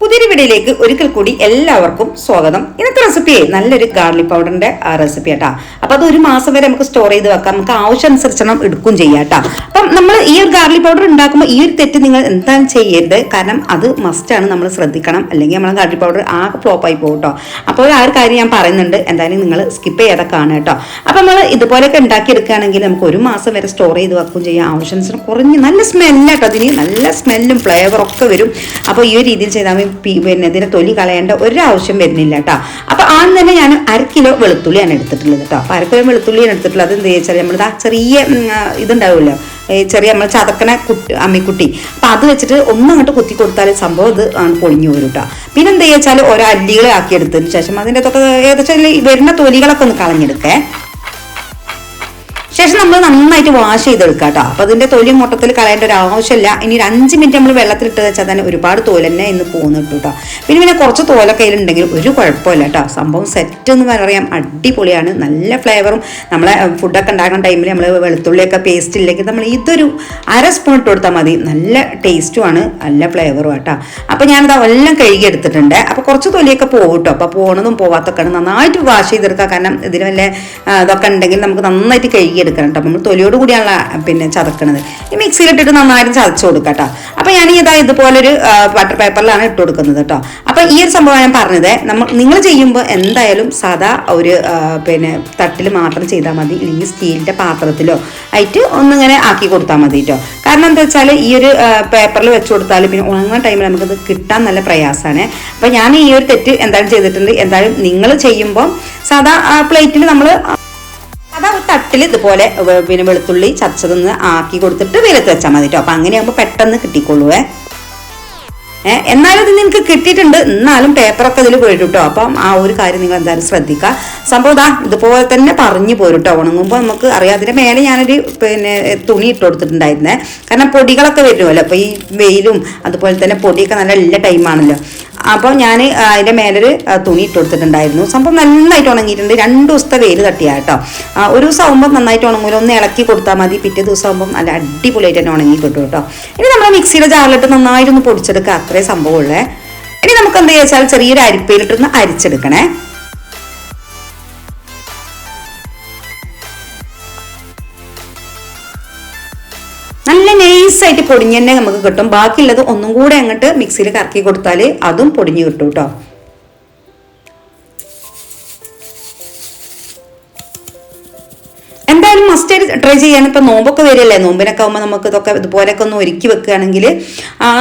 പുതിയൊരു വീഡിയോയിലേക്ക് ഒരിക്കൽ കൂടി എല്ലാവർക്കും സ്വാഗതം. ഇന്നത്തെ റെസിപ്പി നല്ലൊരു ഗാർലിക് പൗഡറിന്റെ റെസിപ്പി ആട്ടാ. അപ്പൊ അത് ഒരു മാസം വരെ നമുക്ക് സ്റ്റോർ ചെയ്ത് വെക്കാം. നമുക്ക് ആവശ്യം അനുസരിച്ച് നമ്മൾ എടുക്കും ചെയ്യാം കേട്ടാ അപ്പം നമ്മൾ ഈ ഒരു ഗാർലിക് പൗഡർ ഉണ്ടാക്കുമ്പോൾ ഈ ഒരു തെറ്റ് നിങ്ങൾ എന്താണ് ചെയ്യരുത്. കാരണം അത് മസ്റ്റ് ആണ്. നമ്മൾ ശ്രദ്ധിക്കണം. അല്ലെങ്കിൽ നമ്മൾ ഗാർലിക് പൗഡർ ആകെ ഫ്ലോപ്പ് ആയി പോകും കേട്ടോ അപ്പോൾ ആ ഒരു കാര്യം ഞാൻ പറയുന്നുണ്ട്. എന്തായാലും നിങ്ങൾ സ്കിപ്പ് ചെയ്യാതെ കാണുക കേട്ടോ അപ്പം നമ്മൾ ഇതുപോലെയൊക്കെ ഉണ്ടാക്കിയെടുക്കുകയാണെങ്കിൽ നമുക്ക് ഒരു മാസം വരെ സ്റ്റോർ ചെയ്ത് വെക്കും ചെയ്യാം. ആവശ്യം കുറഞ്ഞ് നല്ല സ്മെല്ലാട്ടോ അതിന് നല്ല സ്മെല്ലും ഫ്ലേവറും ഒക്കെ വരും. അപ്പോൾ ഈ ഒരു രീതിയിൽ ചെയ്താൽ പിന്നെ ഇതിനെ തൊലി കളയേണ്ട ഒരാവശ്യം വരുന്നില്ല കേട്ടോ. അപ്പോൾ ആദ്യം തന്നെ ഞാൻ അര കിലോ വെളുത്തുള്ളിയാണ് എടുത്തിട്ടുള്ളത് കേട്ടോ. അപ്പോൾ അര കിലോ വെളുത്തുള്ളിയാണ് എടുത്തിട്ടുള്ളത്. അത് എന്ത് വെച്ചാൽ നമ്മളിത് ആ ചെറിയ ഇതുണ്ടാവുമല്ലോ ചെറിയ നമ്മൾ ചതക്കണ കുട്ടി അമ്മിക്കുട്ടി. അപ്പോൾ അത് വെച്ചിട്ട് ഒന്നും അങ്ങോട്ട് കുത്തി കൊടുത്താൽ സംഭവം ഇത് പൊളിഞ്ഞു വരും കേട്ടോ. പിന്നെ എന്താ വെച്ചാൽ ഓരോ അല്ലികളെ ആക്കി എടുത്തതിന് ശേഷം അതിന്റെ അകത്തൊക്കെ ഏകദേശം വരുന്ന തൊലികളൊക്കെ ഒന്ന് കളഞ്ഞെടുക്കേ. ശേഷം നമ്മൾ നന്നായിട്ട് വാഷ് ചെയ്തെടുക്കുക കേട്ടോ അപ്പോൾ അതിന്റെ തൊലി മൊട്ടത്തിൽ കളയേണ്ട ഒരു ആവശ്യമില്ല ഇനി ഒരു അഞ്ച് മിനിറ്റ് നമ്മൾ വെള്ളത്തിലിട്ട് വെച്ചാൽ തന്നെ ഒരുപാട് തോൽ തന്നെ ഇന്ന് പോകുന്നുണ്ട് കേട്ടോ പിന്നെ പിന്നെ കുറച്ച് തോലൊക്കെ അതിലുണ്ടെങ്കിൽ ഒരു കുഴപ്പമില്ല കേട്ടോ സംഭവം സെറ്റ് എന്ന് പറയാം. അടിപൊളിയാണ്. നല്ല ഫ്ലേവറും നമ്മളെ ഫുഡൊക്കെ ഉണ്ടാക്കുന്ന ടൈമിൽ നമ്മൾ വെളുത്തുള്ളിയൊക്കെ പേസ്റ്റ് ഇല്ലെങ്കിൽ നമ്മൾ ഇതൊരു അര സ്പൂൺ ഇട്ട് കൊടുത്താൽ മതി. നല്ല ടേസ്റ്റുമാണ് നല്ല ഫ്ലേവറും കേട്ടോ അപ്പോൾ ഞാനത് എല്ലാം കഴുകി എടുത്തിട്ടുണ്ട്. അപ്പോൾ കുറച്ച് തൊലിയൊക്കെ പോകും കേട്ടോ അപ്പോൾ പോകണതും പോവാത്തൊക്കെയാണ്. നന്നായിട്ട് വാഷ് ചെയ്തെടുക്കുക കാരണം ഇതിന് വല്ല ഇതൊക്കെ ഉണ്ടെങ്കിൽ നമുക്ക് നന്നായിട്ട് കഴുകിയെടുക്കണം കേട്ടോ നമ്മൾ തൊലിയോട് കൂടിയാണ് പിന്നെ ചതക്കണത്. ഈ മിക്സിയിലിട്ടിട്ട് നന്നായിട്ട് ചതച്ച് കൊടുക്കുക കേട്ടോ അപ്പോൾ ഞാൻ ഇതാ ഇതുപോലൊരു ബട്ടർ പേപ്പറിലാണ് ഇട്ട് കൊടുക്കുന്നത് കേട്ടോ അപ്പോൾ ഈ ഒരു സംഭവം ഞാൻ പറഞ്ഞത്. നമ്മൾ നിങ്ങൾ ചെയ്യുമ്പോൾ എന്തായാലും സാധാ ഒരു പിന്നെ തട്ടിൽ മാത്രം ചെയ്താൽ മതി. ഇല്ലെങ്കിൽ സ്റ്റീലിന്റെ പാത്രത്തിലോ ആയിട്ട് ഒന്നിങ്ങനെ ആക്കി കൊടുത്താൽ മതി കേട്ടോ കാരണം എന്താ വെച്ചാൽ ഈ ഒരു പേപ്പറിൽ വെച്ച് കൊടുത്താൽ പിന്നെ ഉണങ്ങുന്ന ടൈമിൽ നമുക്കത് കിട്ടാൻ നല്ല പ്രയാസമാണ്. അപ്പോൾ ഞാൻ ഈ ഒരു തെറ്റ് എന്തായാലും ചെയ്തിട്ടുണ്ട്. എന്തായാലും നിങ്ങൾ ചെയ്യുമ്പോൾ സാധാ പ്ലേറ്റിൽ നമ്മൾ തട്ടിൽ ഇതുപോലെ പിന്നെ വെളുത്തുള്ളി ചതച്ചതൊന്ന് ആക്കി കൊടുത്തിട്ട് വെയിലത്ത് വെച്ചാൽ മതി കേട്ടോ അപ്പം അങ്ങനെയാകുമ്പോൾ പെട്ടെന്ന് കിട്ടിക്കൊള്ളുവേ എന്നാലും ഇത് നിങ്ങൾക്ക് കിട്ടിയിട്ടുണ്ട്. എന്നാലും പേപ്പറൊക്കെ ഇതിൽ പോയിട്ട് കേട്ടോ അപ്പം ആ ഒരു കാര്യം നിങ്ങൾ എന്തായാലും ശ്രദ്ധിക്കുക. സംഭവം ഇതാ ഇതുപോലെ തന്നെ പറഞ്ഞു പോരും കേട്ടോ ഉണങ്ങുമ്പോൾ നമുക്ക് അറിയാം. അതിന്റെ മേലെ ഞാനൊരു പിന്നെ തുണി ഇട്ട് കൊടുത്തിട്ടുണ്ടായിരുന്നേ. കാരണം പൊടികളൊക്കെ വരുമല്ലോ. അപ്പോൾ ഈ വെയിലും അതുപോലെ തന്നെ പൊടിയൊക്കെ നല്ല എല്ലാ ടൈമാണല്ലോ അപ്പോൾ ഞാൻ അതിന്റെ മേലൊരു തുണി ഇട്ട് കൊടുത്തിട്ടുണ്ടായിരുന്നു. സംഭവം നന്നായിട്ട് ഉണങ്ങിയിട്ടുണ്ട്. രണ്ട് ദിവസത്തെ വെയിൽ തട്ടിയാ കേട്ടോ. ഒരു ദിവസം ആകുമ്പോൾ നന്നായിട്ട് ഉണങ്ങുമ്പോൾ ഒന്ന് ഇളക്കി കൊടുത്താൽ മതി. പിറ്റേ ദിവസം ആകുമ്പോൾ നല്ല അടിപൊളിയായിട്ട് തന്നെ ഉണങ്ങി കിട്ടും കേട്ടോ. ഇനി നമ്മൾ മിക്സിയുടെ ജാറിലിട്ട് നന്നായിട്ടൊന്ന് പൊടിച്ചെടുക്കുക അത്രേ സംഭവമുള്ളേ ഇനി നമുക്ക് എന്താ വെച്ചാൽ ചെറിയൊരു അരിപ്പയിലിട്ടൊന്ന് അരിച്ചെടുക്കണേ. നല്ല നൈസായിട്ട് പൊടിഞ്ഞ് തന്നെ നമുക്ക് കിട്ടും. ബാക്കിയുള്ളത് ഒന്നും കൂടെ അങ്ങോട്ട് മിക്സിയിൽ കറക്കി കൊടുത്താൽ അതും പൊടിഞ്ഞ് കിട്ടും കേട്ടോ. എന്തായാലും മസ്റ്റ് ട്രൈ ചെയ്യാൻ ഇപ്പം നോമ്പൊക്കെ വരില്ലേ നോമ്പിനൊക്കെ ആകുമ്പോൾ നമുക്ക് ഇതൊക്കെ ഇതുപോലെയൊക്കെ ഒന്ന് ഒരുക്കി വെക്കുകയാണെങ്കിൽ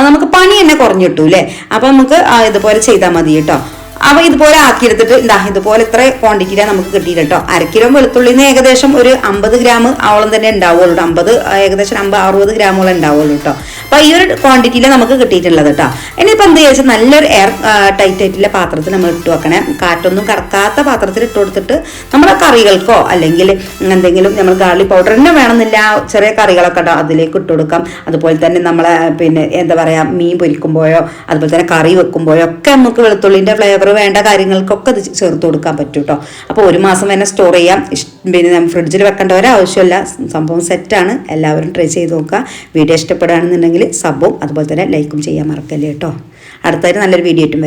നമുക്ക് പണി തന്നെ കുറഞ്ഞു കിട്ടും അല്ലേ അപ്പം നമുക്ക് ഇതുപോലെ ചെയ്താൽ മതി കേട്ടോ. അപ്പോൾ ഇതുപോലെ ആക്കിയെടുത്തിട്ട് ഇതാ ഇതുപോലെ ഇത്ര ക്വാണ്ടിറ്റിയിലാണ് നമുക്ക് കിട്ടിയില്ല കേട്ടോ അര കിലോ വെളുത്തുള്ളിന്ന് ഏകദേശം ഒരു അമ്പത് ഗ്രാം ആവോളം തന്നെ ഉണ്ടാവുള്ളൂ. അമ്പത് ഏകദേശം അമ്പത് അറുപത് ഗ്രാമോളം ഉണ്ടാവുള്ളൂ കേട്ടോ അപ്പോൾ ഈ ഒരു ക്വാണ്ടിറ്റിയിൽ നമുക്ക് കിട്ടിയിട്ടുള്ളത് കേട്ടോ ഇനിയിപ്പോൾ എന്ത് ചോദിച്ചാൽ നല്ലൊരു എയർ ടൈറ്റ് ആയിട്ടുള്ള പാത്രത്തിൽ നമ്മൾ ഇട്ട് വെക്കണേ. കാറ്റൊന്നും കറക്കാത്ത പാത്രത്തിൽ ഇട്ട് കൊടുത്തിട്ട് നമ്മുടെ കറികൾക്കോ അല്ലെങ്കിൽ എന്തെങ്കിലും നമ്മൾ ഗാർലിക് പൗഡർ തന്നെ വേണമെന്നില്ല. ചെറിയ കറികളൊക്കെ ഉണ്ടോ അതിലേക്ക് ഇട്ട് കൊടുക്കാം. അതുപോലെ തന്നെ നമ്മളെ പിന്നെ എന്താ പറയുക മീൻ പൊരിക്കുമ്പോഴോ അതുപോലെ തന്നെ കറി വെക്കുമ്പോഴോ ഒക്കെ നമുക്ക് വെളുത്തുള്ളിന്റെ ഫ്ലേവർ വേണ്ട കാര്യങ്ങൾക്കൊക്കെ ഇത് ചേർത്ത് കൊടുക്കാൻ പറ്റും കേട്ടോ അപ്പോൾ ഒരു മാസം തന്നെ സ്റ്റോർ ചെയ്യാം. പിന്നെ ഫ്രിഡ്ജിൽ വെക്കേണ്ട ഒരാവശ്യമില്ല സംഭവം സെറ്റാണ് എല്ലാവരും ട്രൈ ചെയ്ത് നോക്കുക. വീഡിയോ ഇഷ്ടപ്പെടുകയാണെന്നുണ്ടെങ്കിൽ സബും അതുപോലെ തന്നെ ലൈക്കും ചെയ്യാൻ മറക്കല്ലേ കേട്ടോ അടുത്തായിട്ട് നല്ലൊരു വീഡിയോ ആയിട്ടും.